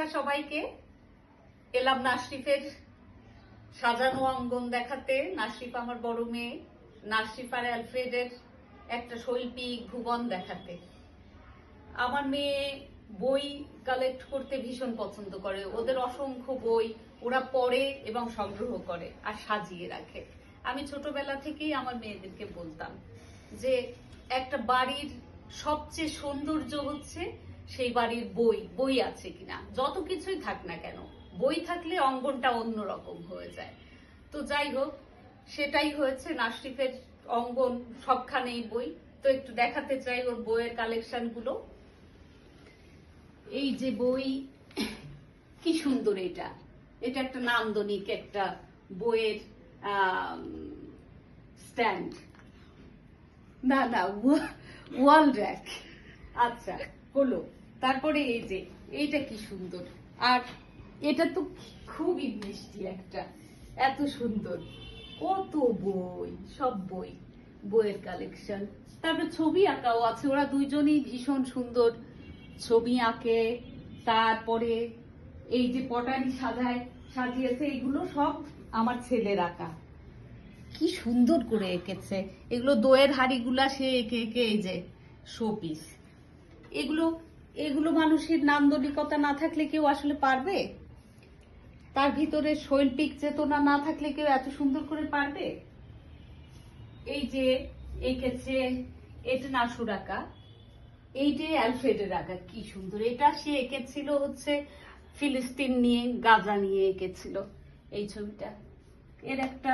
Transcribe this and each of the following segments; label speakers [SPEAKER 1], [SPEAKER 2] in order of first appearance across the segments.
[SPEAKER 1] শুভেচ্ছা সবাইকে। এলাম নাশরিফের সাজানো অঙ্গন দেখাতে। নাশরিফ আমার বড় মেয়ে। নাশরিফ আর অ্যালফ্রেডের একটা শৈল্পিক ভুবন দেখাতে। আমার মেয়ে বই কালেক্ট করতে ভীষণ পছন্দ করে। ওদের অসংখ্য বই ওরা পড়ে এবং সংগ্রহ করে আর সাজিয়ে রাখে। আমি ছোটবেলা থেকেই আমার মেয়েদেরকে বলতাম যে একটা বাড়ির সবচেয়ে সৌন্দর্য হচ্ছে সেই বাড়ির বই বই আছে কিনা? যত কিছুই থাক না কেন, বই থাকলে অঙ্গনটা অন্যরকম হয়ে যায়। তো যাই হোক, সেটাই হয়েছে নাশরিফের অঙ্গন সবখানেই বই। তো একটু দেখাতে চাই ওর বইয়ের কালেকশনগুলো এই যে বই, কি সুন্দর এটা। এটা একটা নান্দনিক একটা বইয়ের স্ট্যান্ড না না, ওয়াল র্যাক। আচ্ছা হলো। তারপরে এই যে, এইটা কি সুন্দর। আর এটা তো খুবই মিষ্টি একটা, এত সুন্দর। কত বই, সব বই, বইয়ের কালেকশন তারপরে ছবি আঁকাও আছে, ওরা দুইজনই ভীষণ সুন্দর। ছবি আঁকে, তারপরে এই যে পটারি সাজায়, সাজিয়েছে এগুলো সব আমার ছেলের আঁকা। কি সুন্দর করে এঁকেছে। এগুলো দইয়ের হাড়িগুলা সে এঁকে এঁকে এই যে শোপিস এগুলো এগুলো মানুষের নান্দনিকতা না থাকলে কেউ আসলে পারবে? তার ভিতরে শৈল্পিক চেতনা না থাকলে কেউ এত সুন্দর করে পারবে? এই যে এঁকেছে এটা নাসুর আঁকা এই যে অ্যালফ্রেডের আঁকা কি সুন্দর। এটা সে এঁকেছিল হচ্ছে ফিলিস্তিন নিয়ে, গাজা নিয়ে এঁকেছিল এই ছবিটা। এর একটা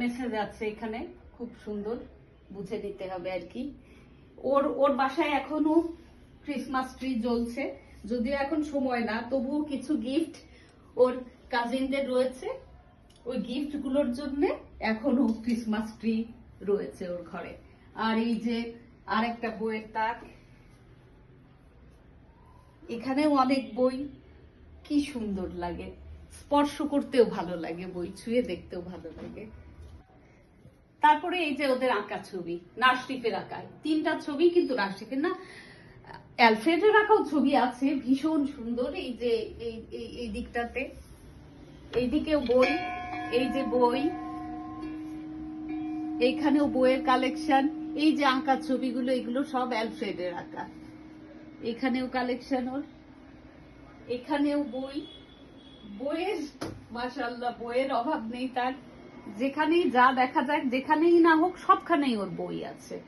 [SPEAKER 1] মেসেজ আছে এখানে, খুব সুন্দর, বুঝে নিতে হবে আর কি। ওর ওর বাসায় এখনও ক্রিসমাস ট্রি জ্বলছে। যদিও এখন সময় না, তবুও কিছু গিফট ওর কাজিনদের রয়েছে। ওই গিফটগুলোর জন্য এখনও ক্রিসমাস ট্রি রয়েছে ওর ঘরে। আর এই যে আরেকটা বইয়ের তাক, এখানেও অনেক বই। কি সুন্দর লাগে। স্পর্শ করতেও ভালো লাগে বই, ছুঁয়ে দেখতেও ভালো লাগে। তারপরে এই যে ওদের আঁকা ছবি নার্সটিপের আঁকা তিনটা ছবি কিন্তু নার্সটিপের না অ্যালফ্রেডের আঁকাও ছবি আছে, ভীষণ সুন্দর। এই যে, এই, এই- দিকটাতে। এইদিকেও বই, এই যে বই। এইখানেও বইয়ের কালেকশন এই যে আঁকা ছবিগুলো, এগুলো সব অ্যালফ্রেডের আঁকা এখানেও কালেকশন ওর। এখানেও বই। বইয়ের মাশাল্লাহ বইয়ের অভাব নেই তার। যেখানেই যা দেখা যাক, যেখানেই না হোক, সবখানেই ওর বই আছে।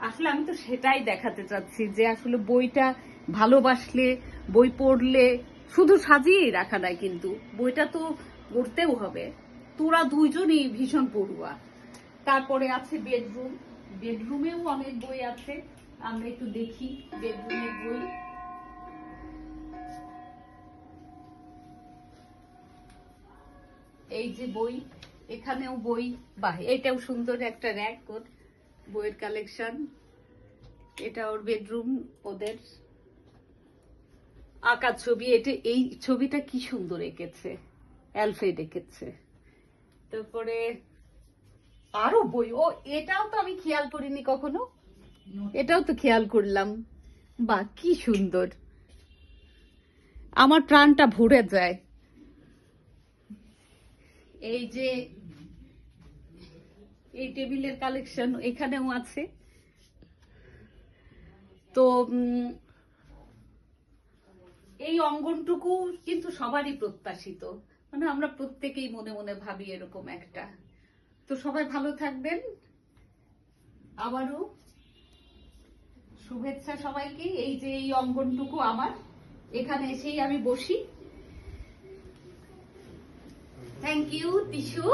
[SPEAKER 1] আসলে আমি তো সেটাই দেখাতে চাচ্ছি যে আসলে বইটা ভালোবাসলে, বই পড়লে শুধু সাজিয়েই রাখা নাই কিন্তু। বইটা তো পড়তেও হবে। তোরা দুইজনই ভীষণ পড়ুয়া। তারপরে আছে বেডরুম। বেডরুমেও অনেক বই আছে। আমরা একটু দেখি বেডরুমের বই। এই যে বই, এখানেও বই। বাহ, এটাও সুন্দর একটা র্যাক ওর বইয়ের কালেকশন এটা ওর বেডরুম ওদের আঁকা ছবি। এটা এই ছবিটা কি সুন্দর এঁকেছে, অ্যালফ্রেড এঁকেছে। তারপরে আরও বই। ও, এটাও তো আমি খেয়াল করিনি কখনো। এটাও তো খেয়াল করলাম। বা, কি সুন্দর। আমার প্রাণটা ভরে যায়। এই যে এই টেবিলের কালেকশন এখানেও আছে। তো এই অঙ্গনটুকু কিন্তু সবারই প্রত্যাশিত। মানে আমরা প্রত্যেকেই মনে মনে ভাবি এরকম একটা। তো সবাই ভালো থাকবেন। আবারও শুভেচ্ছা সবাইকে। এই যে এই অঙ্গনটুকু আমার, এখানে এসেই আমি বসি। Thank you তিশু